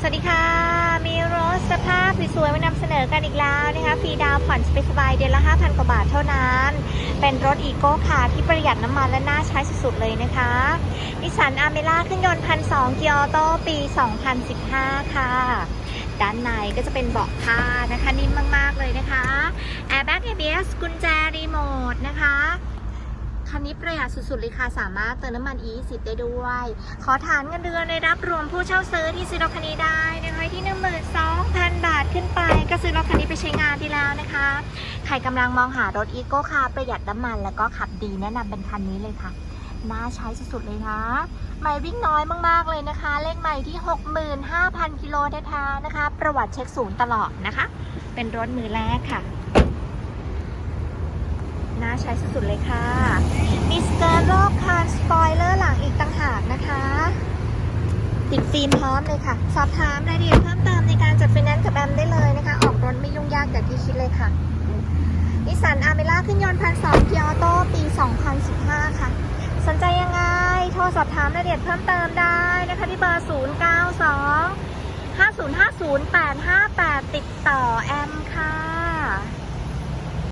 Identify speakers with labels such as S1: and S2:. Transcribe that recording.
S1: สวัสดีค่ะ มีรถสภาพสวยๆมานำเสนอกันอีกแล้วนะคะฟรีดาวผ่อนสบายเดือนละ 5,000 กว่าบาทเท่านั้น เป็นรถอีโก้ค่ะที่ประหยัดน้ำมันและน่าใช้สุดๆเลยนะคะนิสสันอาเมล่าเครื่องยนต์พันสองเกียร์ออโต้ปี 2015 ค่ะ ด้านในก็จะเป็นเบาะผ้านะคะนิ่มมากๆเลยนะคะ Airbag ABS กุญแจรีโมทนะคะ คันนี้ประหยัดสุดๆเลยค่ะ สามารถเติมน้ำมัน E10 ได้ด้วย ขอฐานเงินเดือนในรับรวมผู้เช่าซื้อที่ซื้อรถคันนี้ได้นะคะที่ 12,000 บาทขึ้นไป ก็ซื้อรถคันนี้ไปใช้งานที่แล้วนะคะ ใครกำลังมองหารถอีโก้คาร์ประหยัดน้ำมัน แล้วก็ขับดีแนะนำเป็นคันนี้เลยค่ะน่าใช้สุดๆเลยนะไม่วิ่งน้อยมากๆเลยนะคะ เลขใหม่ที่ 65,000 กิโลแท้ๆนะคะ ประวัติเช็คศูนย์ตลอดนะคะ เป็นรถมือแรกค่ะ ใช้สุดๆเลยค่ะ มีสเกิร์ตรอบคันสปอยเลอร์หลังอีกต่างหากนะคะ ติดฟิล์มพร้อมเลยค่ะ สอบถามรายละเอียดเพิ่มเติมในการจัดไฟแนนซ์กับแอมได้เลยนะคะ ออกรถไม่ยุ่งยากอย่างที่คิดเลยค่ะนิสสันอาเมล่าขึ้นยนต์พันสองเกียร์ออโต้ปี 2015 ค่ะ สนใจยังไง โทรสอบถามรายละเอียดเพิ่มเติมได้นะคะที่เบอร์ 092 5050 858 ติดต่อแอมค่ะ